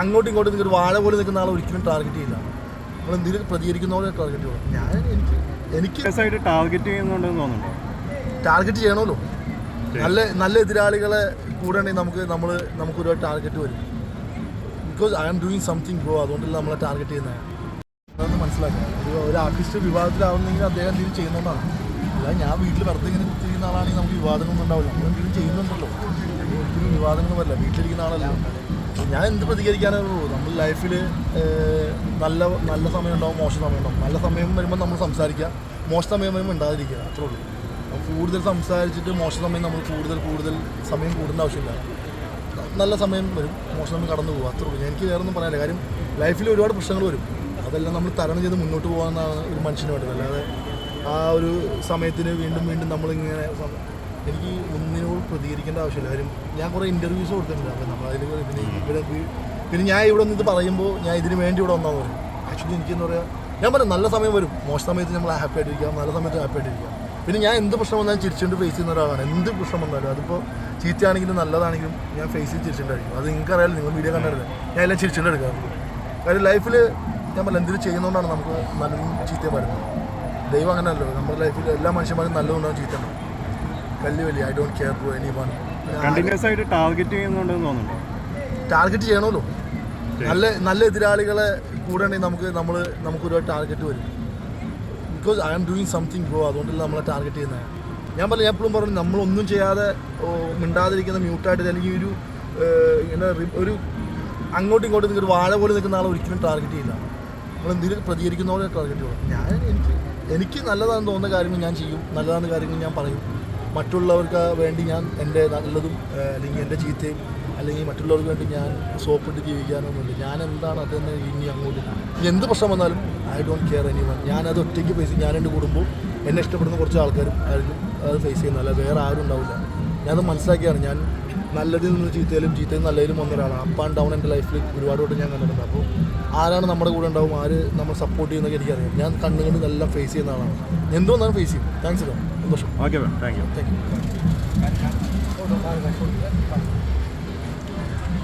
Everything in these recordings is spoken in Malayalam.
അങ്ങോട്ടും ഇങ്ങോട്ടും നിങ്ങൾ ഒരു വാഴ പോലെ നിൽക്കുന്ന ആളെ ഒരിക്കലും ടാർഗറ്റ് ചെയ്യില്ല. നമ്മൾ എന്തെങ്കിലും പ്രതികരിക്കുന്ന പോലെ ടാർഗറ്റ് ചെയ്യണം. ഞാൻ എനിക്ക് എനിക്ക് ടാർഗറ്റ് ചെയ്യുന്നുണ്ടെന്ന് തോന്നുന്നുണ്ടോ? ടാർഗറ്റ് ചെയ്യണമല്ലോ. നല്ല നല്ല എതിരാളികളെ കൂടെ ഉണ്ടെങ്കിൽ നമുക്ക് നമ്മൾ നമുക്ക് ഒരു ടാർഗറ്റ് വരും. Because I am doing something bro അതുകൊണ്ടല്ല നമ്മളെ ടാർഗറ്റ് ചെയ്യുന്നത് അതൊന്ന് മനസ്സിലാക്കുക ഒരു ആർട്ടിസ്റ്റ് വിവാദത്തിലാവുന്നെങ്കിൽ അദ്ദേഹം എന്തെങ്കിലും ചെയ്യുന്നതാണ് അല്ല ഞാൻ വീട്ടിൽ വെറുതെ ഇങ്ങനെ ചെയ്യുന്ന ആളാണെങ്കിൽ നമുക്ക് വിവാദങ്ങളൊന്നും ഉണ്ടാവില്ല. നമ്മൾ എന്തെങ്കിലും ചെയ്യുന്നുണ്ടല്ലോ. ഒരിക്കലും വിവാദങ്ങളൊന്നും വരില്ല. വീട്ടിലിരിക്കുന്ന ആളല്ല. ഞാൻ എന്ത് പ്രതികരിക്കാനുള്ളൂ നമ്മൾ ലൈഫിൽ നല്ല നല്ല സമയം ഉണ്ടാവും മോശം സമയം ഉണ്ടാവും. നല്ല സമയം വരുമ്പോൾ നമ്മൾ സംസാരിക്കുക മോശം സമയം വരുമ്പോൾ ഉണ്ടാതിരിക്കുക അത്രേ ഉള്ളൂ. കൂടുതൽ സംസാരിച്ചിട്ട് മോശം സമയം നമ്മൾ കൂടുതൽ കൂടുതൽ സമയം കൂടേണ്ട ആവശ്യമില്ല. നല്ല സമയം വരും മോശം സമയം കടന്നു പോകും അത്രേ ഉള്ളൂ. എനിക്ക് വേറെ ഒന്നും പറയാനില്ല. കാര്യം ലൈഫിൽ ഒരുപാട് പ്രശ്നങ്ങൾ വരും. അതെല്ലാം നമ്മൾ തരണം ചെയ്ത് മുന്നോട്ട് പോകാമെന്നാണ് ഒരു മനുഷ്യന് വേണ്ടത്. അല്ലാതെ ആ ഒരു സമയത്തിന് വീണ്ടും വീണ്ടും നമ്മളിങ്ങനെ എനിക്ക് ഒന്നിനോട് പ്രതികരിക്കേണ്ട ആവശ്യമില്ല. കാര്യം ഞാൻ കുറേ ഇന്റർവ്യൂസ് കൊടുത്തിട്ടുണ്ട്. അപ്പോൾ നമ്മൾ അതിൽ പിന്നെ ഇവിടെ പിന്നെ ഞാൻ ഇവിടെ നിന്ന് ഇത് പറയുമ്പോൾ ഞാൻ ഇതിന് വേണ്ടി ഇവിടെ വന്നാൽ പറയും ആക്ച്വലി എനിക്കെന്ന് പറയാം ഞാൻ പറയാം നല്ല സമയം വരും. മോശം സമയത്ത് നമ്മൾ ഹാപ്പി ആയിട്ടിരിക്കാം നല്ല സമയത്ത് ഹാപ്പി ആയിട്ടിരിക്കാം. പിന്നെ ഞാൻ എന്ത് പ്രശ്നം വന്നാലും ചിരിച്ചുകൊണ്ട് ഫേസ് ചെയ്യുന്ന ഒരാളാണ്. എന്ത് പ്രശ്നം വന്നാലും അതിപ്പോൾ ചീത്തയാണെങ്കിലും നല്ലതാണെങ്കിലും ഞാൻ ഫേസ് ചെയ്ത് ചിരിച്ചിട്ടുണ്ടായിരിക്കും അത് നിങ്ങൾക്ക് അറിയാലോ നിങ്ങൾ വീഡിയോ കണ്ടത് ഞാൻ എല്ലാം ചിരിച്ചിട്ട് എടുക്കാറുള്ളൂ കാര്യം ലൈഫിൽ ഞാൻ പറഞ്ഞ എന്തെങ്കിലും ചെയ്യുന്നതുകൊണ്ടാണ് നമുക്ക് നല്ലതും ചീത്തയും വരുന്നത്. ദൈവം അങ്ങനെയല്ലോ നമ്മുടെ ലൈഫിൽ എല്ലാ മനുഷ്യന്മാരും നല്ലതുകൊണ്ടാണ് ചീത്ത കല്ല് വലിയ I don't care to anyone continuous ആയിട്ട് ടാർഗറ്റ് ചെയ്യുന്നുണ്ടെന്ന് തോന്നുന്നുണ്ടോ? ടാർഗറ്റ് ചെയ്യണമല്ലോ. നല്ല നല്ല എതിരാളികളെ കൂടെ ഉണ്ടെങ്കിൽ നമുക്ക് നമ്മൾ നമുക്ക് ഒരുപാട് ടാർഗറ്റ് വരും. Because I am doing something grow അതുകൊണ്ടല്ല നമ്മളെ ടാർഗറ്റ് ചെയ്യുന്നത് ഞാൻ പറഞ്ഞു ഞാൻ എപ്പോഴും പറഞ്ഞു നമ്മളൊന്നും ചെയ്യാതെ മിണ്ടാതിരിക്കുന്ന മ്യൂട്ടായിട്ട് അല്ലെങ്കിൽ ഒരു ഇങ്ങനെ ഒരു അങ്ങോട്ടും ഇങ്ങോട്ടും നിൽക്കുന്ന ഒരു വാഴ പോലെ നിൽക്കുന്ന ആളെ ഒരിക്കലും ടാർഗറ്റ് ചെയ്യില്ല നമ്മൾ എന്തെങ്കിലും പ്രതികരിക്കുന്ന പോലെ ടാർഗറ്റ് ചെയ്യണം. ഞാൻ എനിക്ക് എനിക്ക് നല്ലതാണെന്ന് തോന്നുന്ന കാര്യങ്ങൾ ഞാൻ ചെയ്യും. നല്ലതാണെന്ന കാര്യങ്ങൾ ഞാൻ പറയും. മറ്റുള്ളവർക്ക് വേണ്ടി ഞാൻ എന്റെ നല്ലതും അല്ലെങ്കിൽ എന്റെ ചീത്തയും അല്ലെങ്കിൽ മറ്റുള്ളവർക്ക് വേണ്ടി ഞാൻ സോപ്പിട്ട് ജീവിക്കാനൊന്നുമില്ല ഞാൻ എന്താണ് അത് തന്നെ ഇനി അങ്ങോട്ട് എന്ത് പ്രശ്നം വന്നാലും I don't care anyone ഞാനത് ഒറ്റയ്ക്ക് ഫേസ് ഞാൻ എന്റെ കുടുംബവും എന്നെ ഇഷ്ടപ്പെടുന്ന കുറച്ച് ആൾക്കാരും ആയിരിക്കും അത് ഫേസ് ചെയ്യുന്നത്. അല്ല വേറെ ആരും ഉണ്ടാവില്ല. ഞാനത് മനസ്സിലാക്കിയാണ്. ഞാൻ നല്ലതിൽ നിന്ന് ചീത്തയിലും ചീത്തയിൽ നല്ലതിലും വന്ന ഒരാളാണ്. അപ്പ് ആൻഡ് ഡൗൺ എന്റെ ലൈഫിൽ ഒരുപാട് വട്ടം ഞാൻ കണ്ടിട്ടുണ്ട്. അപ്പോൾ ആരാണ് നമ്മുടെ കൂടെ ഉണ്ടാവും ആര് നമ്മൾ സപ്പോർട്ട് ചെയ്യുന്നൊക്കെ എനിക്കറിയാം. ഞാൻ കണ്ണു കണ്ട് എല്ലാം ഫേസ് ചെയ്യുന്ന ആളാണ്. എന്തുകൊണ്ടാണ് ഫേസ് ചെയ്യും. താങ്ക്സ് ഇടാം സന്തോഷം. Okay ma'am thank you thank you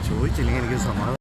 ചോദിച്ചില്ലെങ്കിൽ എനിക്ക് സമാധാനം